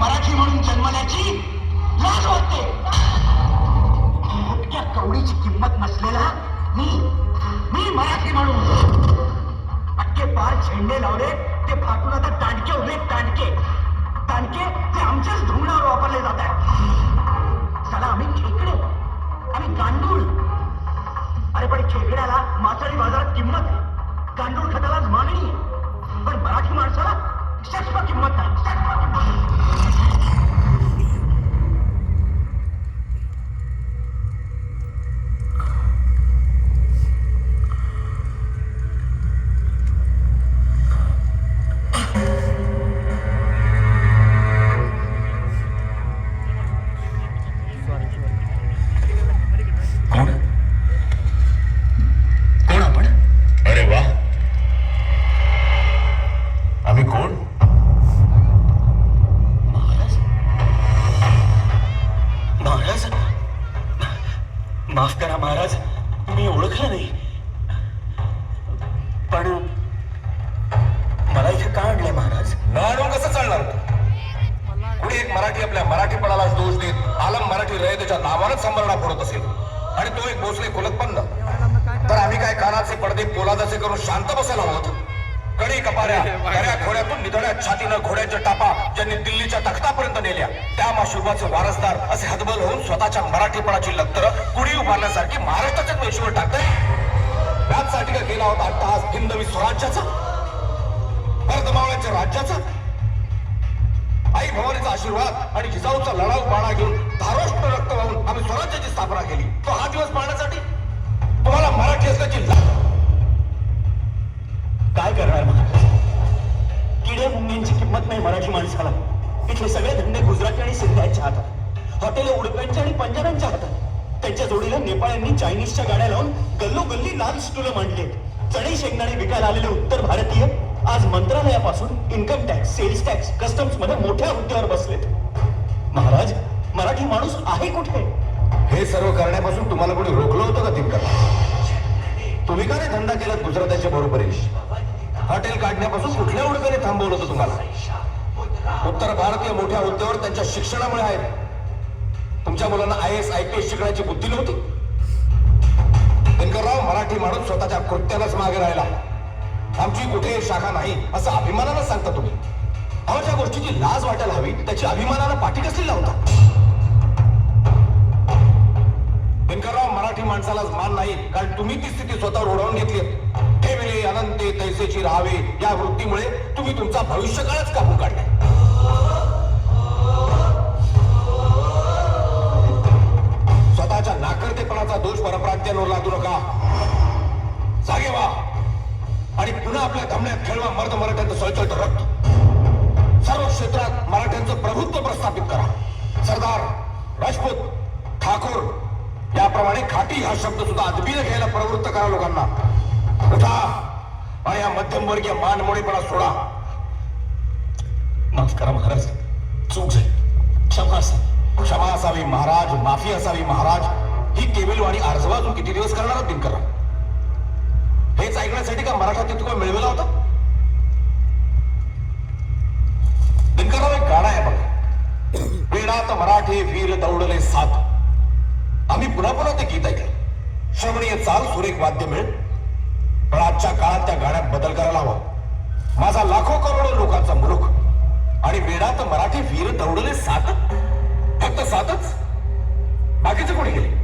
मराठी म्हणून जन्मल्याची लाज वाटते. मोठ्या कवडीची किंमत नसलेला मी मी मराठी म्हणून. अटके पार झेंडे लावले ते फाटून आता तांडके उभे ताणके ताणके ते आमच्याच धुमणावर वापरले जात आहे चला आम्ही खेकडे आम्ही गांडूळ. अरे पण खेकड्याला मासळी बाजारात किंमत गांडूळ खतालाच मागणी पण मराठी माणसाला शस्प किंमत मी ओळखलं नाही. पण मला इथे का आणलंय महाराज? नाणून कसं चालणार कुणी एक मराठी आपल्या मराठीपणाला दोष देत आलम मराठी रयतेच्या नावानच संभरणा फोडत असेल? आणि तो एक भोसले कुलतपन्न तर आम्ही काय कानाचे पडदे पोलादाचे करून शांत बसायला आहोत कडी कपाऱ्या कऱ्या घोड्यातून निधड्या छातीनं घोड्याच्या टापा ज्यांनी दिल्लीच्या तख्तापर्यंत नेल्या. त्या माशुबाचे वारसदार असे हतबल होऊन स्वतःच्या मराठीपणाची लक्तर कुणी उभारण्यासारखी महाराष्ट्राच्याच वेशीवर टाकताय. त्याचसाठी का गेला होता अट्टहास हिंदवी स्वराज्याचा भरदमावळ्याच्या राज्याचा. आई भवानीचा आशीर्वाद आणि जिजाऊचा लढाऊ बाणा घेऊन धारोष्ट किडे मुंग्यांची किंमत नाही मराठी माणसाला. इथले सगळे धंदे गुजराती आणि सिंध्यांच्या हातात. हॉटेल उडप्यांच्या आणि पंजाबांच्या हातात. त्यांच्या जोडीला नेपाळ्यांनी चायनीजच्या गाड्या लावून गल्लोगल्ली लाल स्टुलं मांडले. चणे शेंगदाणे विकायला आलेले उत्तर भारतीय आज मंत्रालयापासून इन्कम टॅक्स सेल्स टॅक्स कस्टम्समध्ये मोठ्या हुद्द्यावर बसलेत. महाराज मराठी माणूस आहे कुठे? हे सर्व करण्यापासून तुम्हाला कोणी रोखलं होतं का तिमका तुम्ही का नाही धंदा केला गुजराताच्या बरोबरीश हॉटेल काढण्यापासून कुठल्या उडकाने थांबवलं होतं तुम्हाला? उत्तर भारतीय मोठ्या हुद्द्यावर त्यांच्या शिक्षणामुळे आहेत. तुमच्या मुलांना I S I P S शिकण्याची बुद्धी नव्हती. दिनकरराव मराठी माणूस स्वतःच्या कृत्यालाच मागे राहिला. आमची कुठे शाखा नाही असं अभिमानानं सांगता तुम्ही. अहो ज्या गोष्टीची लाज वाटायला हवी त्याची अभिमानानं पाठी कसली लावता? दिनकरराव मराठी माणसालाच मान नाही कारण तुम्ही ती स्थिती स्वतःवर ओढवून घेतली ठेवले गरजेची तैसेची राहावे या वृत्तीमुळे तुम्ही तुमचा भविष्यकाळच कापून काढलाय. स्वतःच्या नाकर्तेपणाचा दोष परप्रांत्यांवर लादू नका. जागे व्हा. आणि पुन्हा आपल्या धमण्यात खेळवा मर्द मराठ्यांचं सळचळत रक्त. सर्व क्षेत्रात मराठ्यांचं प्रभुत्व प्रस्थापित करा. सरदार राजपूत ठाकूर याप्रमाणे खाटी हा शब्द सुद्धा अदबीने घ्यायला प्रवृत्त करा लोकांना. उठा. आणि या मध्यमवर्गीय मानमोडीपणा सोडा. माफ करा महाराज. चूक झाली. क्षमा असावी. क्षमा असावी महाराज. माफी असावी महाराज. ही केविलवाणी आर्जवा अजून किती दिवस करणार दिनकर? हेच ऐकण्यासाठी का मराठा तुका मिळवला होता? दिनकरराव एक गाणं आहे बघा. वेणात मराठे वीर दौडले सात. आम्ही पुन्हा पुन्हा ते गीत ऐकलं. श्रवणीय चाल सुरेख वाद्य मिळेल. पण आजच्या काळात त्या गाण्यात बदल करायला हवा. माझा लाखो करोडो लोकांचा मुलुख. आणि वेळात मराठी वीर दौडले सात फक्त सातच. बाकीचे कोणी गेले?